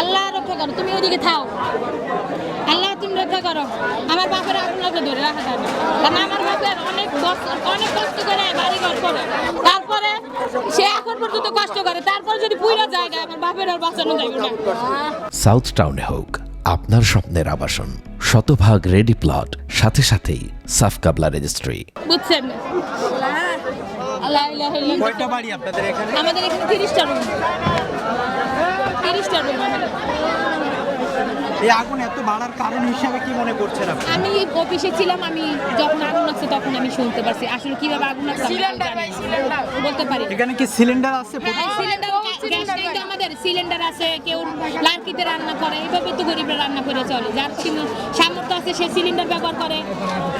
আল্লাহ রক্ষা করো তুমি ওইদিকে থাও। আল্লাহ তুমি রক্ষা করো। আমার বাপের আগুন লাগলে ধরে রাখা যাবে। কারণ আমার বাপের অনেক অনেক কষ্ট করে বাড়ি ঘর করে। তারপরে সে এখন পর্যন্ত কষ্ট করে। তারপরে যদি পুইরা জায়গা আমার বাপের আর বাঁচানো যাবে না। সাউথ টাউনে হোক আপনার স্বপ্নের আবাসন। শতভাগ রেডি প্লট সাথে সাথেই সাফ কাবলা রেজিস্ট্রি বুঝছেন। কয়টা বাড়ি আপনাদের এখানে? আমাদের এখানে তিরিশটা রুম তিরিশটা রুম আমাদের এই আগুন এত বাড়ার কারণ হিসাবে কি মনে করছেন আপনি? আমি অফিসে ছিলাম আমি যখন আগুন লাগছে তখন আমি শুনতে পারছি। আসলে কীভাবে আগুন লাগছে জানি না। বলতে পারি। এখানে কি সিলিন্ডার আছে? সিলিন্ডার তো আমাদের সিলিন্ডার আছে কেউ লার্কিতে রান্না করে এইভাবে তো গরিবরা রান্না করে চলে। যার ছিল- সামর্থ্য আছে সে সিলিন্ডার ব্যবহার করে।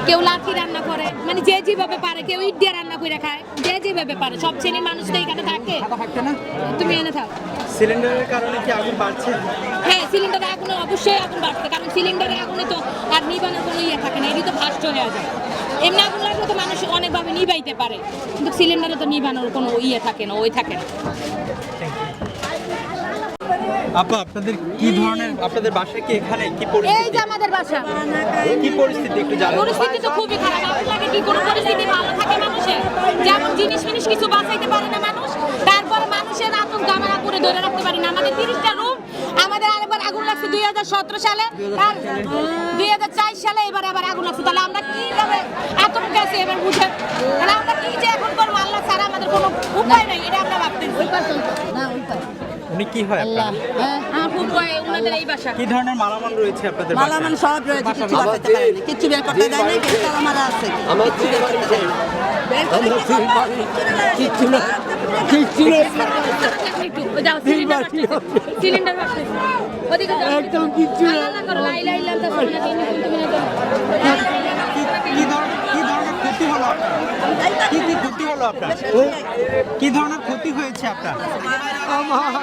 কেউ লার্কি রান্না করে মানে যে যেভাবে পারে কেউ ইট দিয়ে রান্না করে খায়। যে যেভাবে পারে সব শ্রেণির মানুষ তো এখানে থাকে। না? তুমি এনে থাক। সিলিন্ডারের কারণে কি আগুন বাড়ছে? হ্যাঁ সিলিন্ডারে আগুন অবশ্যই আগুন বাড়ছে কারণ সিলিন্ডারে আগুনে তো আর নিবানোর কোনো ইয়ে থাকে না এটি তো ফাস্ট হয়ে যায়। এমনি আগুন লাগলে তো মানুষ অনেকভাবে নিবাইতে পারে কিন্তু সিলিন্ডারে তো নিবানোর কোনো ইয়ে থাকে না ওই থাকে না। আপা আপনাদের কি ধরনের আপনাদের বাসায় কি এখানে? কি এই যে আমাদের বাসা। কি পরিস্থিতি একটু জানান। পরিস্থিতি তো খুবই খারাপ। লাগে কি কোনো পরিস্থিতি ভালো থাকে মানুষের? যেমন জিনিস ফিনিস কিছু বাঁচাইতে পারে না মানুষ তারপরে মানুষের আতঙ্ক আমরা করে ধরে রাখতে পারি না। আমাদের তিরিশটা রুম আমাদের আরেকবার আগুন লাগছে দুই হাজার সতেরো সালে, আর দুই হাজার চার সালে এবার আবার আগুন লাগছে। তাহলে আমরা কীভাবে আতঙ্ক গেছে এবার বুঝে? তাহলে আমরা কি যে এখন করব? আল্লাহ ছাড়া আমাদের কোনো উপায় নাই, এটা আমরা ভাবতেছি। উনি কি হয় আপনার? কি ধরনের মালামাল রয়েছে আপনাদের মালামাল? সব রয়েছে কিছু বাঁচাতে পারেনি কিচ্ছু বের করতে দেয় কিন্তু আমার আছে আমার কিচ্ছু না কিচ্ছু না একটু যাও সিলিন্ডার সিলিন্ডার ওদিকে যাও একদম কিচ্ছু না। কি কি ধরনের কি ধরনের ক্ষতি হলো আপনার কি কি ক্ষতি হলো আপনার কি ধরনের ক্ষতি হয়েছে আপনার আমার